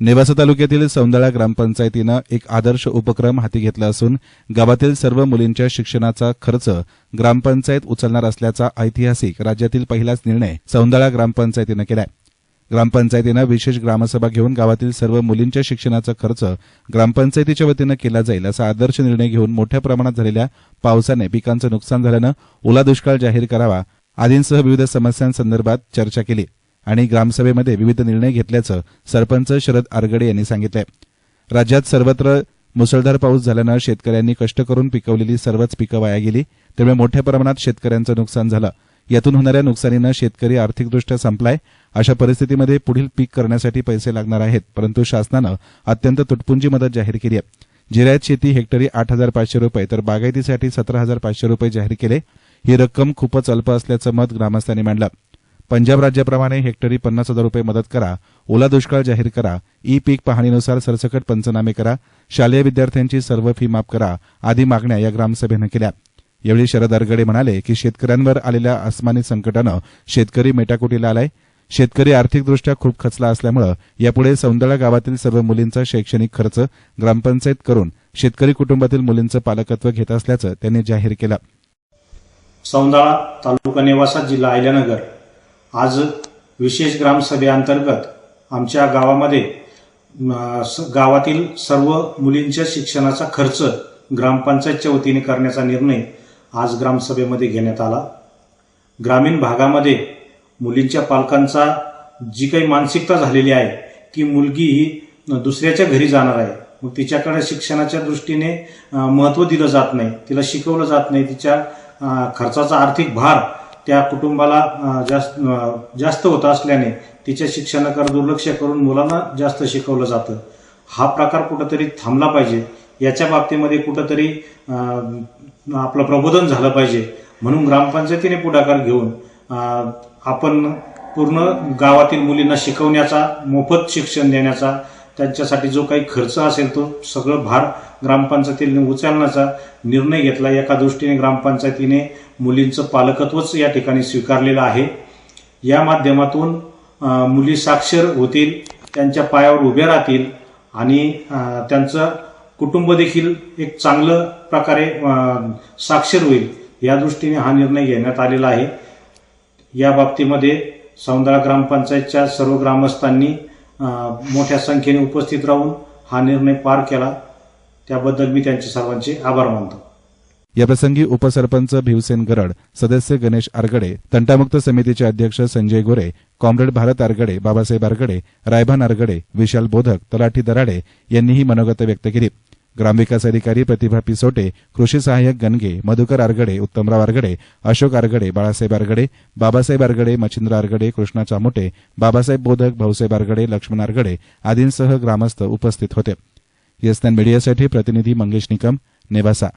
नेवासा तालुक्यातील सौंदळा ग्रामपंचायतीनं एक आदर्श उपक्रम हाती घेतला असून गावातील सर्व मुलींच्या शिक्षणाचा खर्च ग्रामपंचायत उचलणार असल्याचा ऐतिहासिक राज्यातील पहिलाच निर्णय सौंदळा ग्रामपंचायतीनं केलाय. ग्रामपंचायतीनं विशेष ग्रामसभा घेऊन गावातील सर्व मुलींच्या शिक्षणाचा खर्च ग्रामपंचायतीच्या वतीनं केला जाईल असा आदर्श निर्णय घेऊन मोठ्या प्रमाणात झालेल्या पावसाने पिकांचं नुकसान झाल्यानं ओला दुष्काळ जाहीर करावा आदींसह विविध समस्यांसंदर्भात चर्चा केली. आणि ग्रामसभेमध्ये विविध निर्णय घेतल्याचं सरपंच शरद आरगडे यांनी सांगितलंय. राज्यात सर्वत्र मुसळधार पाऊस झाल्यानं शेतकऱ्यांनी कष्ट करून पिकवलेली सर्वच पिकं वाया गेली. त्यामुळे मोठ्या प्रमाणात शेतकऱ्यांचं नुकसान झालं. यातून होणाऱ्या नुकसानीनं शेतकरी आर्थिकदृष्ट्या संपलाय. अशा परिस्थितीमध्ये पुढील पीक करण्यासाठी पैसे लागणार आहेत परंतु शासनानं अत्यंत तुटपुंजी मदत जाहीर केली आहे. जिरायत शेती हेक्टरी आठ हजार पाचशे रुपये तर बागायतीसाठी सतरा हजार पाचशे रुपये जाहीर केले. ही रक्कम खूपच अल्प असल्याचं मत ग्रामस्थांनी मांडलं. पंजाब राज्याप्रमाणे हेक्टरी पन्नास हजार रुपये मदत करा ओला दुष्काळ जाहीर करा ई पीक पाहणीनुसार सरसकट पंचनामे करा शालेय विद्यार्थ्यांची सर्व फी माफ करा आदी मागण्या या ग्रामसभेनं केल्या. यावेळी शरद अरगडे म्हणाले की शेतकऱ्यांवर आलेल्या अस्मानी संकटानं शेतकरी मेटाकुटीला आलाय. शेतकरी आर्थिकदृष्ट्या खूप खचला असल्यामुळे यापुढे सौंदळा गावातील सर्व मुलींचा शैक्षणिक खर्च ग्रामपंचायत करून शेतकरी कुटुंबातील मुलींचं पालकत्व घेत असल्याचं त्यांनी जाहीर केलं. सौंदळा तालुका नेवासा जिल्हा अहिल्यानगर. आज विशेष ग्रामसभेअंतर्गत आमच्या गावामध्ये स- गावातील सर्व मुलींच्या शिक्षणाचा खर्च ग्रामपंचायतच्या वतीने करण्याचा निर्णय आज ग्रामसभेमध्ये घेण्यात आला. ग्रामीण भागामध्ये मुलींच्या पालकांचा जी काही मानसिकता झालेली आहे की मुलगी ही दुसऱ्याच्या घरी जाणार आहे. मग तिच्याकडे शिक्षणाच्या दृष्टीने महत्त्व दिलं जात नाही तिला शिकवलं जात नाही तिच्या खर्चाचा आर्थिक भार त्या कुटुंबाला जास्त जास्त होत असल्याने तिच्या शिक्षणाकडे दुर्लक्ष करून मुलांना जास्त शिकवलं जातं. हा प्रकार कुठंतरी थांबला पाहिजे. याच्या बाबतीमध्ये कुठंतरी आपलं प्रबोधन झालं पाहिजे. म्हणून ग्रामपंचायतीने पुढाकार घेऊन आपण पूर्ण गावातील मुलींना शिकवण्याचा मोफत शिक्षण देण्याचा त्यांच्यासाठी जो काही खर्च असेल तो सगळं भार ग्रामपंचायतीने उचलण्याचा निर्णय घेतला. एका दृष्टीने ग्रामपंचायतीने मुलींचं पालकत्वच या ठिकाणी स्वीकारलेलं आहे. या माध्यमातून मुली साक्षर होतील त्यांच्या पायावर उभ्या राहतील आणि त्यांचं कुटुंब देखील एक चांगलं प्रकारे साक्षर होईल या दृष्टीने हा निर्णय घेण्यात आलेला आहे. या बाबतीमध्ये सौंदळा ग्रामपंचायतच्या सर्व ग्रामस्थांनी मोठ्या संख्येने उपस्थित राहून हा निर्णय पार केला. त्याबद्दल मी त्यांचे सर्वांचे आभार मानतो. याप्रसंगी उपसरपंच भिवसेन गरड सदस्य गणेश आरगडे तंटामुक्त समितीचे अध्यक्ष संजय गोरे कॉम्रेड भारत आरगडे बाबासाहेब आरगडे रायभान आरगडे विशाल बोधक तलाठी दराडे यांनीही मनोगत व्यक्त केली. ग्रामविकास अधिकारी प्रतिभा पिसोटे कृषी सहाय्यक गणगे मधुकर आरगडे उत्तमराव आरगडे अशोक आरगडे बाळासाहेब आरगडे बाबासाहेब आरगडे मच्छिंद्र आरगडे कृष्णा चामोटे बाबासाहेब बोधक भाऊसाहेब आरगडे लक्ष्मण आरगडे आदींसह ग्रामस्थ उपस्थित होते. येसनान मीडियासाठी प्रतिनिधी मंगेश निकम नेवासा.